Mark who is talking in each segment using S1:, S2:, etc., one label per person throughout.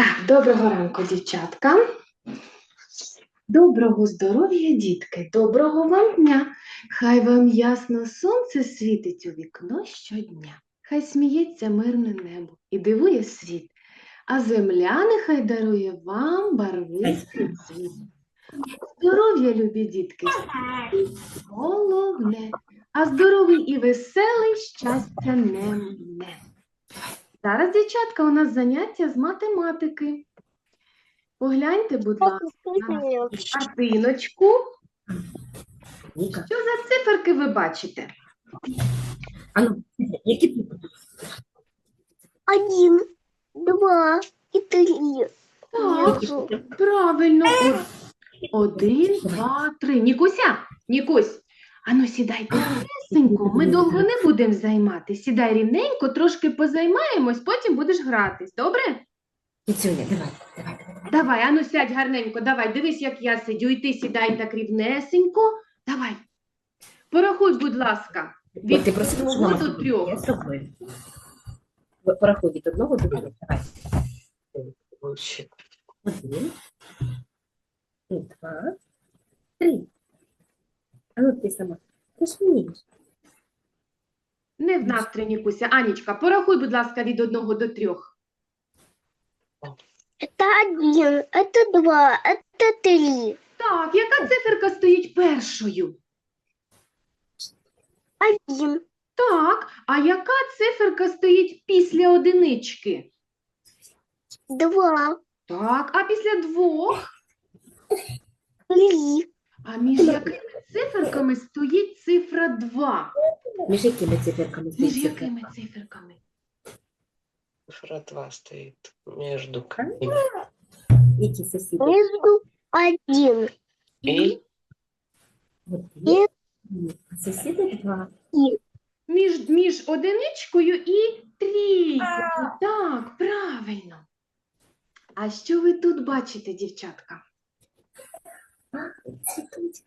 S1: Так, доброго ранку, дівчатка. Доброго здоров'я, дітки, доброго вам дня. Хай вам ясно сонце світить у вікно щодня. Хай сміється мирне небо і дивує світ, а земля нехай дарує вам барвистий світ. Здоров'я, любі дітки, головне, а здоровий і веселий щастя не мене. Зараз, дівчатка, у нас заняття з математики. Погляньте, будь ласка, на картиночку. Що за циферки ви бачите?
S2: А ну, які?
S3: Один, два и три.
S1: Так, правильно. Один, два, три. Нікуся, Нікусь, ану сідайте рівнесенько. Ми довго не будемо займати. Сідай рівненько, трошки позаймаємось, потім будеш гратись. Добре?
S2: Кіцюня, давай, давай, давай.
S1: Давай, ану сядь гарненько, давай, дивись, як я сидю, і ти сідай так рівнесенько. Давай. Порахуй, будь ласка. Від
S2: ти просила
S1: одного до трьох.
S2: Я з тобою. Порахуй від одного до трьох. Давай. Один. Два. Три. А ну ти сама. Ти ж вмієш.
S1: Не в настрій, Нікуся. Анічка, порахуй, будь ласка, від одного до трьох.
S3: Это один, это два, это три.
S1: Так, яка циферка стоїть першою?
S3: Один,
S1: Так, а яка циферка стоїть після одинички?
S3: два,
S1: Так, а після двох?
S3: три,
S1: А між якими циферками стоїть цифра 2?
S2: Між якими циферками
S1: Між
S2: стоїть цифра?
S1: якими циферками?
S4: Цифра 2 стоит между какими?
S2: Які сусіди?
S3: между один.
S4: И.
S2: А сусіди два.
S1: Між, між одиничкою і трійкою. Так, правильно. А що ви тут бачите, дівчатка?
S2: Цвітуть.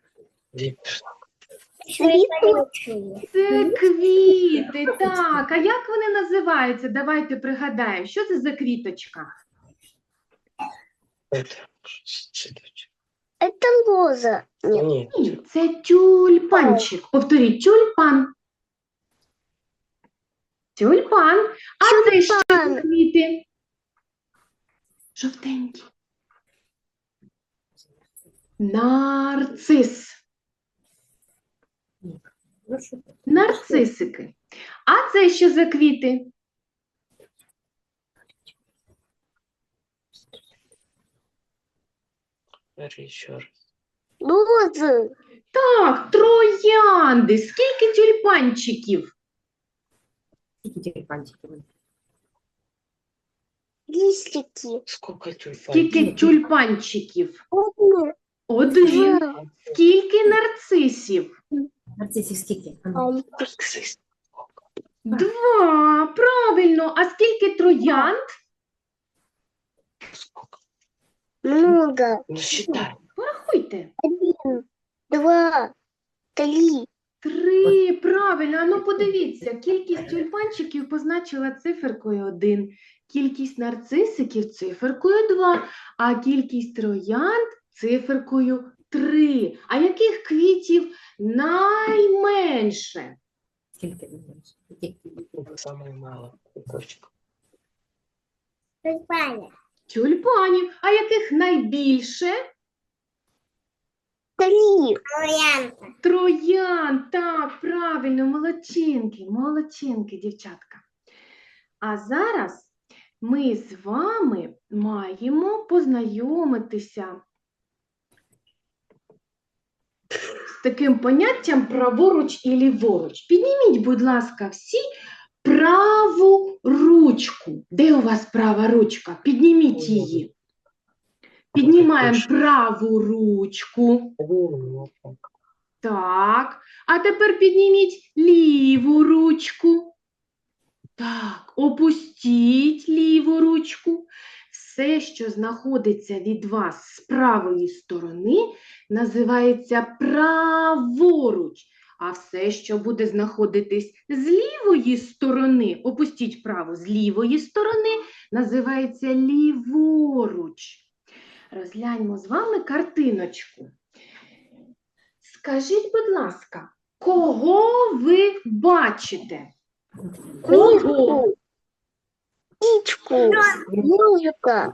S3: Цветочные.
S1: Це квіти, так. А як вони називаються? Давайте пригадаємо, що це за квіточка?
S4: это цветочек.
S3: Это роза. Нет,
S4: Нет,
S1: Ні, це тюльпанчик. Повторіть, тюльпан. Тюльпан. А це що за
S3: Тюльпан.
S1: квіти? Жовтенькі. Нарцис. Нарцисики. А це що за квіти?
S3: розы.
S1: Так, троянди. Скільки тюльпанчиків?
S2: Скільки тюльпанчиків?
S3: Листики.
S4: Сколько тюльпанов?
S1: Скільки тюльпанчиків? Один. Скільки нарцисів?
S2: Нарцисів скільки? Ну.
S1: Два. Правильно. А скільки троянд?
S3: Много.
S4: Считай.
S1: Порахуйте.
S3: Один, два, три.
S1: Три. Правильно. А ну подивіться, кількість тюльпанчиків позначила циферкою один, кількість нарцисиків циферкою два, а кількість троянд циферкою три. А яких квітів найменше?
S2: Скільки?
S4: Это самое мало. Цветочек.
S1: Тюльпанів. А яких найбільше?
S3: Три.
S1: Троян, так, правильно, молодчинки, молодчинки, дівчатка. А зараз ми з вами маємо познайомитися з таким поняттям праворуч і ліворуч. Підніміть, будь ласка, всі праву ручку. Де у вас права ручка? Підніміть її. Піднімаємо праву ручку. Так. А тепер підніміть ліву ручку. Так, опустіть ліву ручку. Все, що знаходиться від вас з правої сторони, називається праворуч. А все, що буде знаходитись з лівої сторони, опустіть вправо, з лівої сторони, називається ліворуч. Розгляньмо з вами картиночку. Скажіть, будь ласка, кого ви бачите? Кого?
S3: Птичку. Ежика.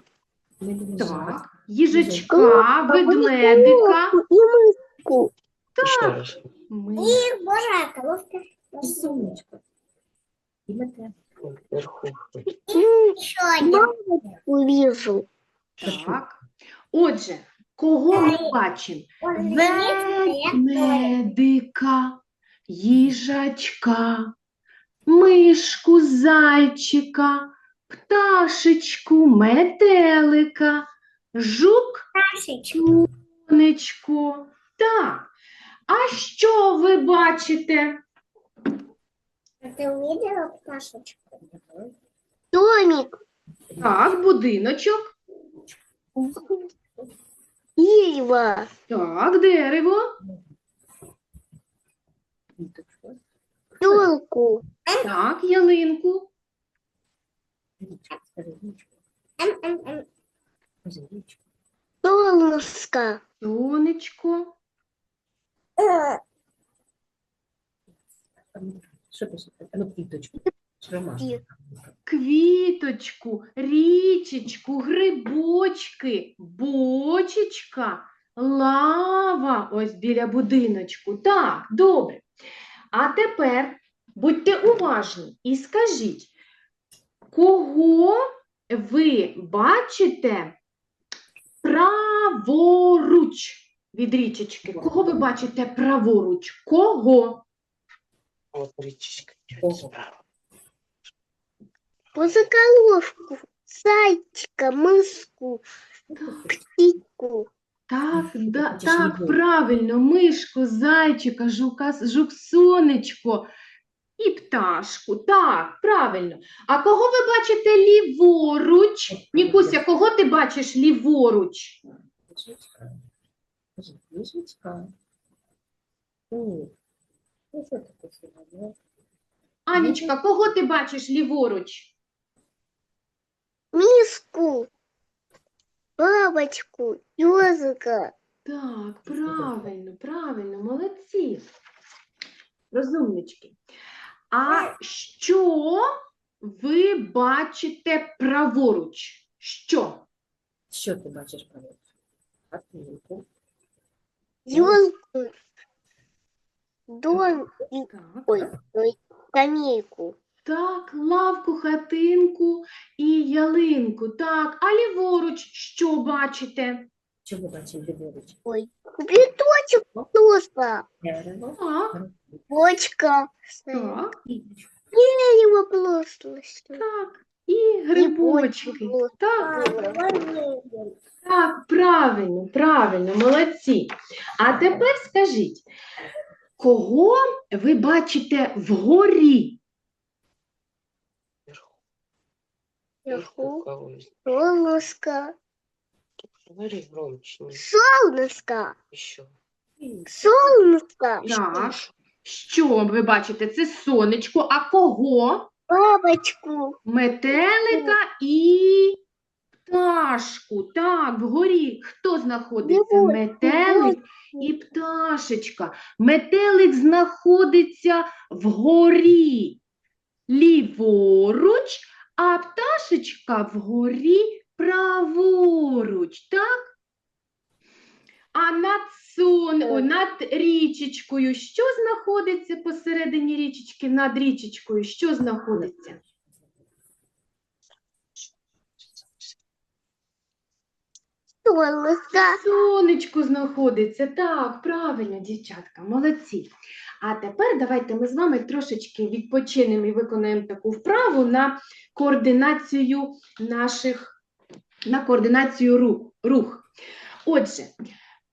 S2: Ми будемо називати.
S1: Так, їжачка, ведмедика.
S3: И мышку.
S4: Ще раз.
S1: Ми...
S2: І сонечко. І метелик.
S4: Вверху.
S3: Еще один. вижу.
S1: Так. Отже, кого ми бачимо? Ведмедика, їжачка, мишку, зайчика, пташечку, метелика, жук, сонечко. Так. А що ви бачите?
S3: Ты увидела пташечку? Домик.
S1: Так, будиночок.
S3: Дерево.
S1: Так, дерево.
S2: Квіточку.
S1: Так, ялинку.
S2: Скажи річку. Скажи річку.
S3: Солнышко.
S1: Сонечко.
S2: Що пише? Ну квіточку. Ромашка.
S1: квіточку, річечку, грибочки, бочечка, лава ось біля будиночку. Так, добре. А тепер будьте уважні і скажіть, кого ви бачите праворуч від річечки? Кого ви бачите праворуч? Кого?
S4: От річечка. Справа.
S3: Позаколовку. Зайчика, мыску, птичку.
S1: Так, да, так, правильно, мишку, зайчика, жука, жук, сонечко і пташку. Так, правильно. А кого ви бачите ліворуч? Нікуся, кого ти бачиш ліворуч? Анічка, кого ти бачиш ліворуч?
S3: Миску. Бабочку. Ежика.
S1: Так, правильно, правильно, молодці. Розумнички. А що ви бачите праворуч? Що?
S2: Що ти бачиш праворуч? Хатинку.
S3: Елку. Дом. и-
S1: Так.
S3: Ой, ой, скамейку.
S1: Так, лавку, хатинку і ялинку. Так, а ліворуч що бачите?
S2: Що ви бачите ліворуч?
S3: Ой, цветочек просто.
S2: Дерево.
S1: Так,
S3: Бочка.
S1: так.
S3: Дерево просто.
S1: так. І грибочки. Так, так, правильно, правильно, молодці. А тепер скажіть, кого ви бачите вгорі?
S4: Вверху.
S3: Вверху.
S4: когось.
S3: Солнышко.
S4: Говори громче. ну,
S3: Солнышко.
S4: Еще.
S3: Солнышко.
S1: Так. Що ви бачите? Це сонечко, а кого?
S3: Бабочку.
S1: Метелика і пташку. Так, вгорі хто знаходиться?
S3: Ліворуч,
S1: Метелик і пташечка. Метелик знаходиться вгорі ліворуч, а пташечка вгорі праворуч. Так? А над сон, над річечкою що знаходиться посередині річечки? Над річечкою що знаходиться?
S3: Солнышко.
S1: Сонечко знаходиться. Так, правильно, дівчатка, молодці. А тепер давайте ми з вами трошечки відпочинемо і виконаємо таку вправу на координацію наших, на координацію рух. рух. Отже,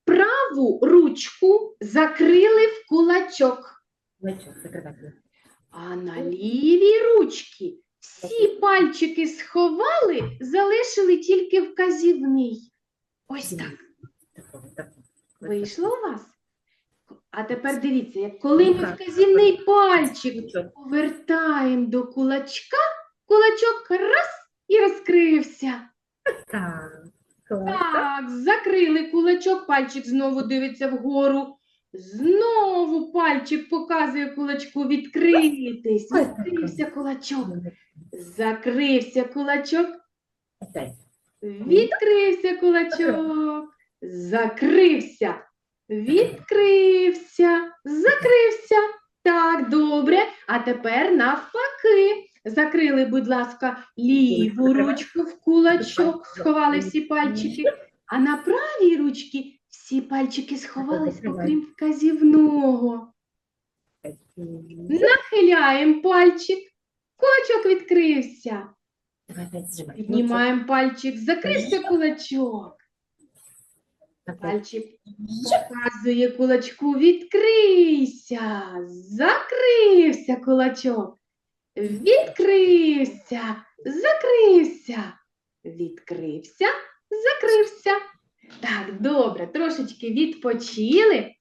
S1: праву ручку закрили в кулачок, а на лівій ручці всі пальчики сховали, залишили тільки вказівний. Ось так. Вийшло у вас? А тепер дивіться, як коли ми вказівний пальчик повертаємо до кулачка, кулачок раз і розкрився.
S2: Так.
S1: Так, закрили кулачок, пальчик знову дивиться вгору. Знову пальчик показує кулачку відкритись. Відкрився кулачок. Закрився кулачок. Відкрився кулачок. Закрився. Відкрився. Закрився. Так, добре. А тепер навпаки. Закрили, будь ласка, ліву ручку в кулачок, сховали всі пальчики. А на правій ручці всі пальчики сховались, окрім вказівного. Нахиляємо пальчик. Кулачок відкрився.
S2: Зжимай.
S1: Піднімаємо пальчик, закрився кулачок. Пальчик показує кулачку, відкрийся, закрився кулачок, відкрився, закрився, відкрився, закрився. Так, добре, трошечки відпочили.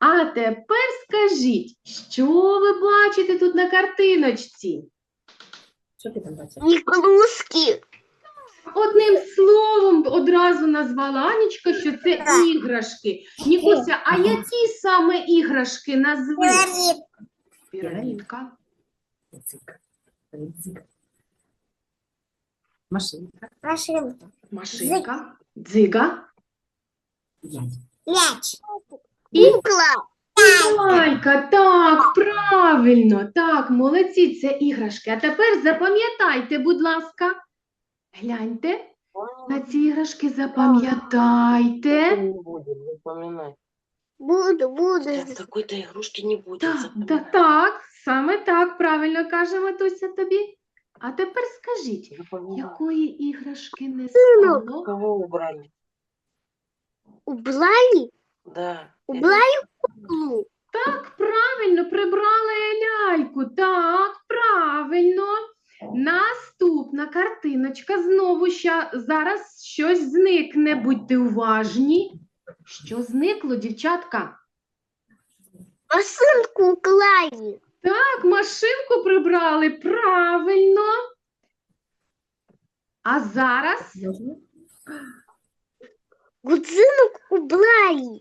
S1: А тепер скажіть, що ви бачите тут на картиночці?
S2: Що ти там бачиш?
S3: Игрушки.
S1: Одним словом одразу назвала Анічка, що це іграшки. Нікуся, а які саме іграшки назви? Пірамідка,
S2: Дзик. Дзик. Машинка.
S3: Машинка.
S1: машинка, дзига
S3: Мяч. Кукла.
S1: лайка. Так, правильно, так, молодці, це іграшки. А тепер запам'ятайте, будь ласка. Гляньте на ці іграшки, запам'ятайте.
S4: Не будем, запоминай.
S3: Буду, буду.
S4: Так, такой-то игрушки не будет.
S1: Так,
S4: запоминай.
S1: так, саме так, правильно каже Матуся тобі. А тепер скажіть, якої іграшки не
S3: Синок.
S1: стало?
S4: Кого убрали?
S3: Убрали?
S4: Да.
S3: Убрали куклу.
S1: Так, правильно, прибрали ляльку. Так, правильно. Наступна картиночка. Знову ща, зараз щось зникне. Будьте уважні. Що зникло, дівчатка?
S3: Машинку уклали.
S1: Так, машинку прибрали. Правильно. А зараз?
S3: Гудзинок убрали.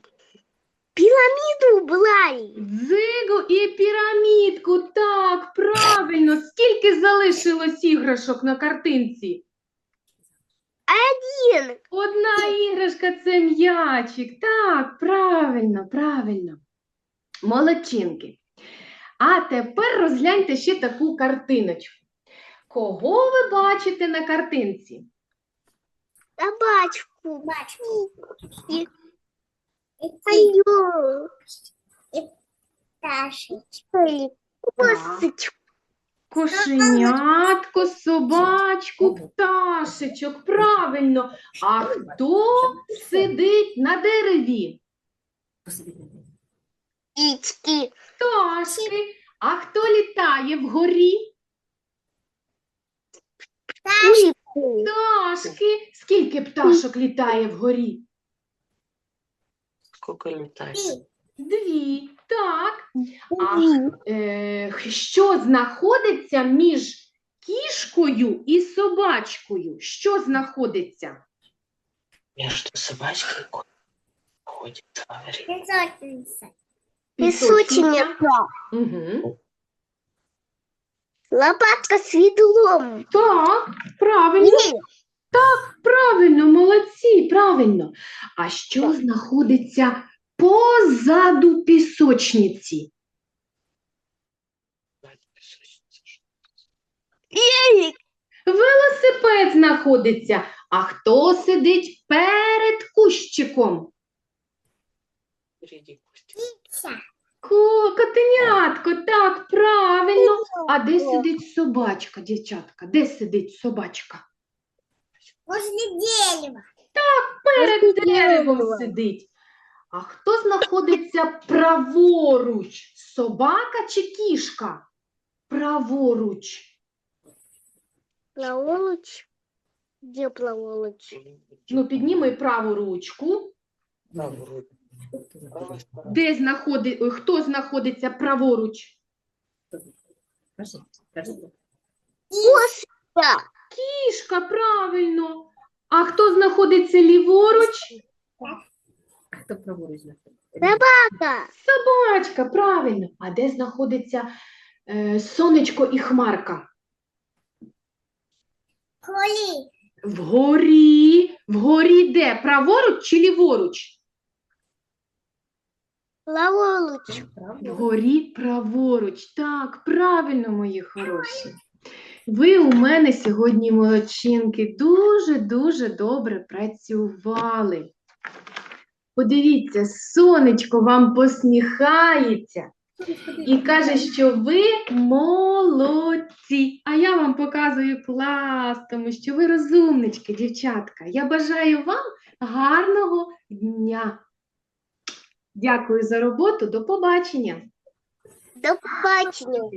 S3: Пирамиду убрали.
S1: дзигу і пірамідку. Так, правильно. Скільки залишилось іграшок на картинці?
S3: Один.
S1: Одна іграшка це м'ячик. Так, правильно, правильно. Молодчинки. А тепер розгляньте ще таку картиночку. Кого ви бачите на картинці?
S3: Собачку. Пташечку. Косточку.
S1: Кошенятко, собачку, пташечок. Правильно. А хто сидить на дереві?
S3: Птички.
S1: Пташки. А хто літає вгорі?
S3: Пташку.
S1: Пташки. Скільки пташок літає вгорі?
S4: Сколько летает?
S1: Дві. Так. А е, що знаходиться між кішкою і собачкою? Що знаходиться?
S4: Между собачкой и котом ходит, говорит.
S3: Песочница.
S1: Угу.
S3: Лопатка с ведлом.
S1: Так, правильно, правильно, молодці, правильно. А що знаходиться позаду пісочниці?
S3: Велик.
S1: Велосипед знаходиться. А хто сидить перед кущиком? Ко, котенятко, так, правильно. А де сидить собачка, дівчатка? Де сидить собачка?
S3: Возле дерева.
S1: Перед деревом сидить. А хто знаходиться праворуч? Собака чи кішка? Праворуч.
S3: Плаволочь. Где плаволочь?
S1: Ну, підніми праву ручку. Де знаходи... хто знаходиться праворуч?
S3: Да.
S1: Кішка, правильно. А хто знаходиться ліворуч?
S2: Хто праворуч знаходиться?
S3: Собака.
S1: Собачка, правильно. А де знаходиться е, сонечко і хмарка?
S3: Коли.
S1: Вгорі. Вгорі де? Праворуч чи ліворуч?
S3: Лаворуч.
S1: Вгорі праворуч. Так, правильно, мої хороші. Ви у мене сьогодні, молодчинки, дуже-дуже добре працювали. Подивіться, сонечко вам посміхається і каже, що ви молодці. А я вам показую клас, тому що ви розумнички, дівчатка. Я бажаю вам гарного дня. Дякую за роботу. До побачення.
S3: До побачення.